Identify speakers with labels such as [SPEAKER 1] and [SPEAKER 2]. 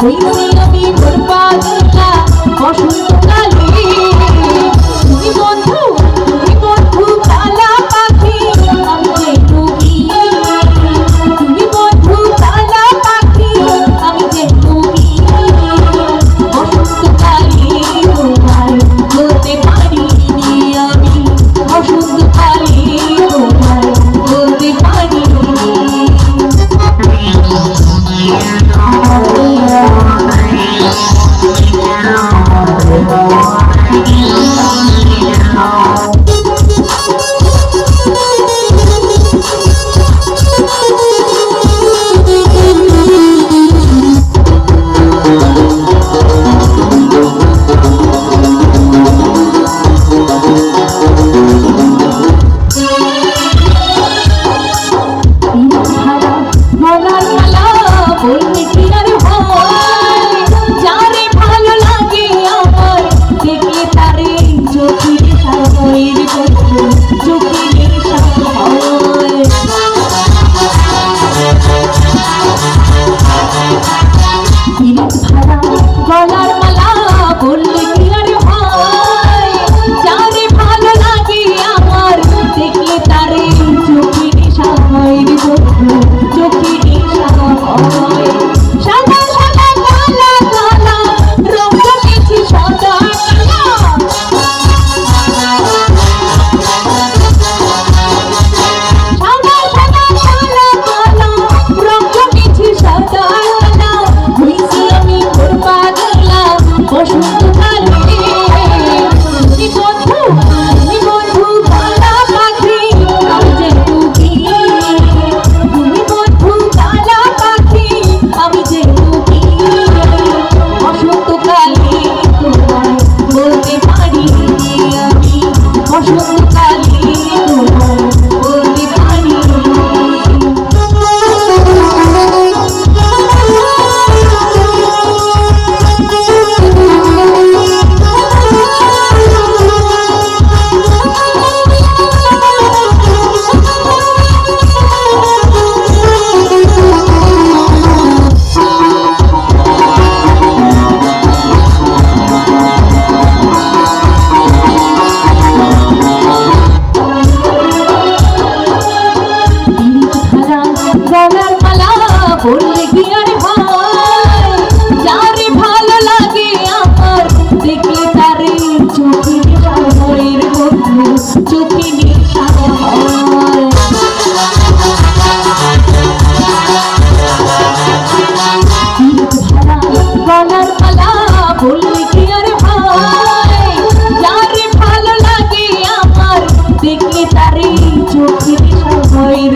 [SPEAKER 1] Saya. caminho বললে কি ভালো লাগে আমার দেখলে তারই চোখের সময়ের